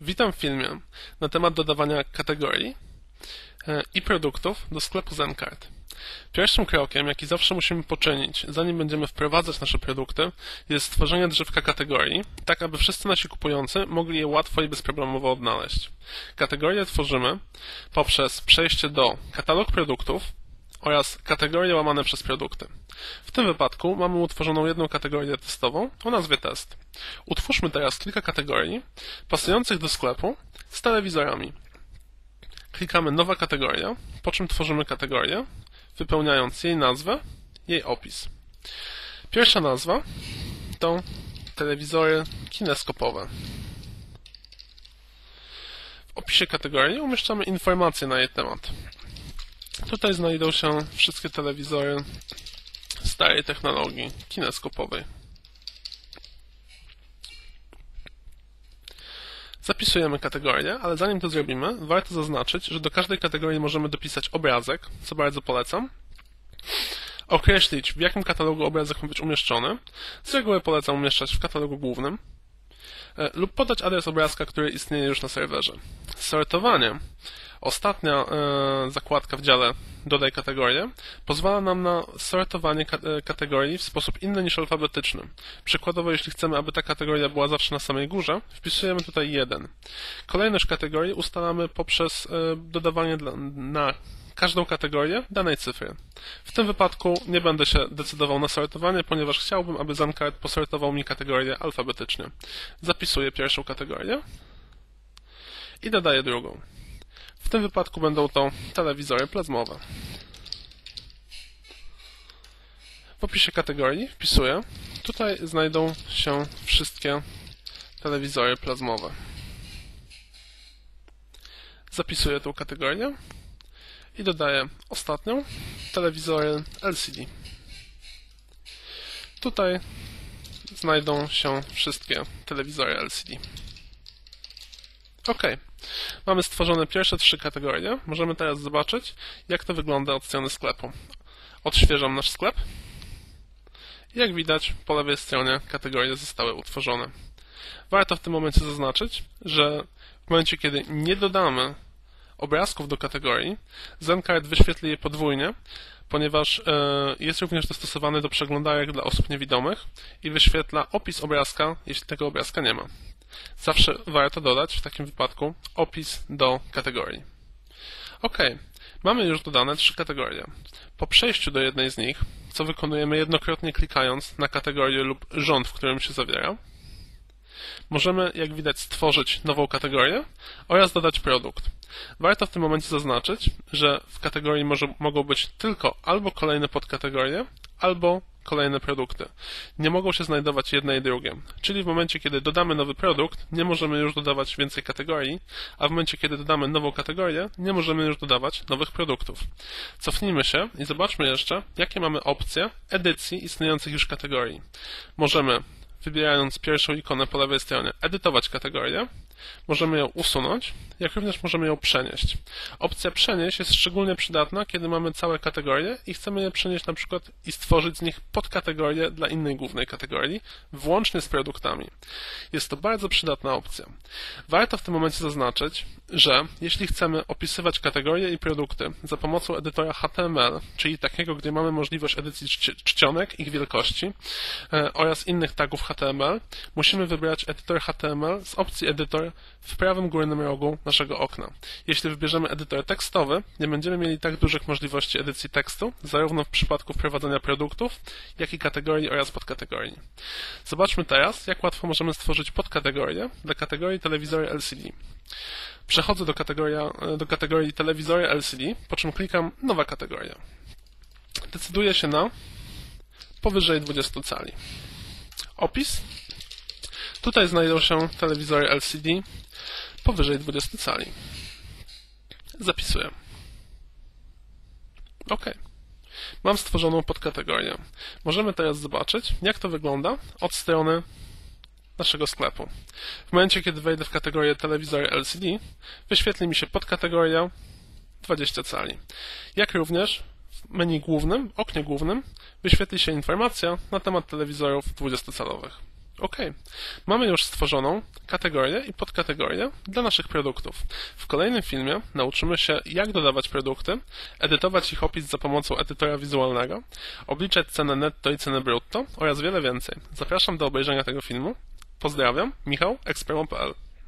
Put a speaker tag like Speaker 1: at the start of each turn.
Speaker 1: Witam w filmie na temat dodawania kategorii e, i produktów do sklepu Zencard. Pierwszym krokiem, jaki zawsze musimy poczynić, zanim będziemy wprowadzać nasze produkty, jest stworzenie drzewka kategorii, tak aby wszyscy nasi kupujący mogli je łatwo i bezproblemowo odnaleźć. Kategorie tworzymy poprzez przejście do katalog produktów oraz kategorie łamane przez produkty. W tym wypadku mamy utworzoną jedną kategorię testową o nazwie test. Utwórzmy teraz kilka kategorii pasujących do sklepu z telewizorami. Klikamy nowa kategoria, po czym tworzymy kategorię, wypełniając jej nazwę, jej opis. Pierwsza nazwa to telewizory kineskopowe. W opisie kategorii umieszczamy informacje na jej temat. Tutaj znajdą się wszystkie telewizory starej technologii kineskopowej. Zapisujemy kategorię, ale zanim to zrobimy, warto zaznaczyć, że do każdej kategorii możemy dopisać obrazek, co bardzo polecam, określić, w jakim katalogu obrazek ma być umieszczony. Z reguły polecam umieszczać w katalogu głównym e, lub podać adres obrazka, który istnieje już na serwerze. Sortowanie Ostatnia e, zakładka w dziale Dodaj kategorię pozwala nam na sortowanie e, kategorii w sposób inny niż alfabetyczny. Przykładowo, jeśli chcemy, aby ta kategoria była zawsze na samej górze, wpisujemy tutaj 1. Kolejność kategorii ustalamy poprzez e, dodawanie na każdą kategorię danej cyfry. W tym wypadku nie będę się decydował na sortowanie, ponieważ chciałbym, aby Zancard posortował mi kategorię alfabetycznie. Zapisuję pierwszą kategorię i dodaję drugą. W tym wypadku będą to telewizory plazmowe. W opisie kategorii wpisuję. Tutaj znajdą się wszystkie telewizory plazmowe. Zapisuję tą kategorię i dodaję ostatnią telewizory LCD. Tutaj znajdą się wszystkie telewizory LCD. OK. Mamy stworzone pierwsze trzy kategorie. Możemy teraz zobaczyć, jak to wygląda od strony sklepu. Odświeżam nasz sklep. Jak widać, po lewej stronie kategorie zostały utworzone. Warto w tym momencie zaznaczyć, że w momencie, kiedy nie dodamy obrazków do kategorii, Zencard wyświetli je podwójnie, ponieważ e, jest również dostosowany do przeglądarek dla osób niewidomych i wyświetla opis obrazka, jeśli tego obrazka nie ma. Zawsze warto dodać w takim wypadku opis do kategorii. OK, mamy już dodane trzy kategorie. Po przejściu do jednej z nich, co wykonujemy jednokrotnie klikając na kategorię lub rząd, w którym się zawiera, możemy, jak widać, stworzyć nową kategorię oraz dodać produkt. Warto w tym momencie zaznaczyć, że w kategorii może, mogą być tylko albo kolejne podkategorie, albo kolejne produkty. Nie mogą się znajdować jedne i drugie. Czyli w momencie, kiedy dodamy nowy produkt, nie możemy już dodawać więcej kategorii, a w momencie, kiedy dodamy nową kategorię, nie możemy już dodawać nowych produktów. Cofnijmy się i zobaczmy jeszcze, jakie mamy opcje edycji istniejących już kategorii. Możemy wybierając pierwszą ikonę po lewej stronie, edytować kategorię, możemy ją usunąć, jak również możemy ją przenieść. Opcja przenieść jest szczególnie przydatna, kiedy mamy całe kategorie i chcemy je przenieść na przykład i stworzyć z nich podkategorie dla innej głównej kategorii, włącznie z produktami. Jest to bardzo przydatna opcja. Warto w tym momencie zaznaczyć, że jeśli chcemy opisywać kategorie i produkty za pomocą edytora HTML, czyli takiego, gdzie mamy możliwość edycji czcionek, ich wielkości e, oraz innych tagów HTML, musimy wybrać edytor HTML z opcji edytor w prawym górnym rogu naszego okna. Jeśli wybierzemy edytor tekstowy, nie będziemy mieli tak dużych możliwości edycji tekstu, zarówno w przypadku wprowadzenia produktów, jak i kategorii oraz podkategorii. Zobaczmy teraz, jak łatwo możemy stworzyć podkategorię dla kategorii telewizory LCD. Przechodzę do, do kategorii telewizory LCD, po czym klikam nowa kategoria. Decyduję się na powyżej 20 cali. Opis. Tutaj znajdą się telewizory LCD powyżej 20 cali. Zapisuję. OK. Mam stworzoną podkategorię. Możemy teraz zobaczyć, jak to wygląda od strony naszego sklepu. W momencie, kiedy wejdę w kategorię telewizory LCD, wyświetli mi się podkategoria 20 cali. Jak również w menu głównym, oknie głównym, wyświetli się informacja na temat telewizorów 20-calowych. OK. Mamy już stworzoną kategorię i podkategorię dla naszych produktów. W kolejnym filmie nauczymy się, jak dodawać produkty, edytować ich opis za pomocą edytora wizualnego, obliczać cenę netto i cenę brutto oraz wiele więcej. Zapraszam do obejrzenia tego filmu. Pozdrawiam, Michał, Expermo.pl